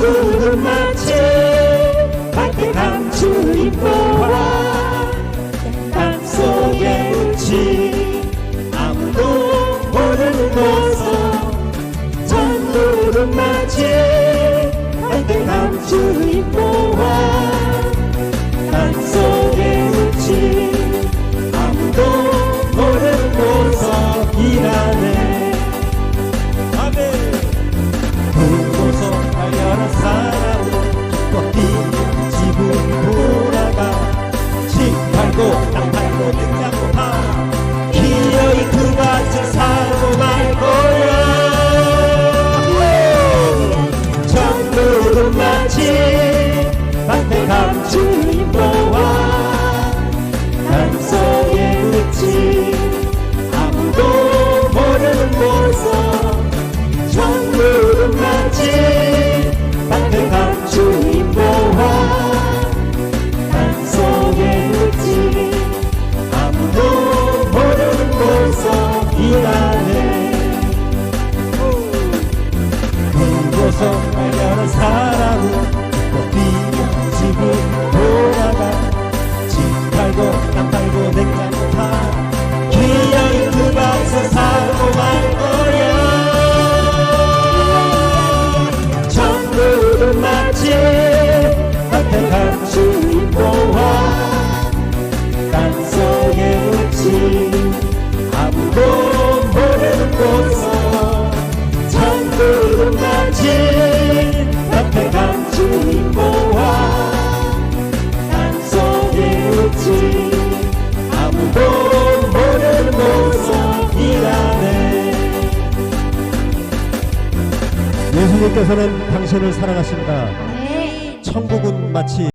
천국은 마치 밖에 감추인 보화 땅속에 묻힌 아무도 모르는 곳에 천국은 마치 밖에 감추인 보화 집 팔고 땅 팔고 등장고 파 기어이 그 밭을 사고 말 거야 천국은 마치 밭에 감추인 보 사람은 예수님께서는 당신을 사랑하십니다 네. 천국은 마치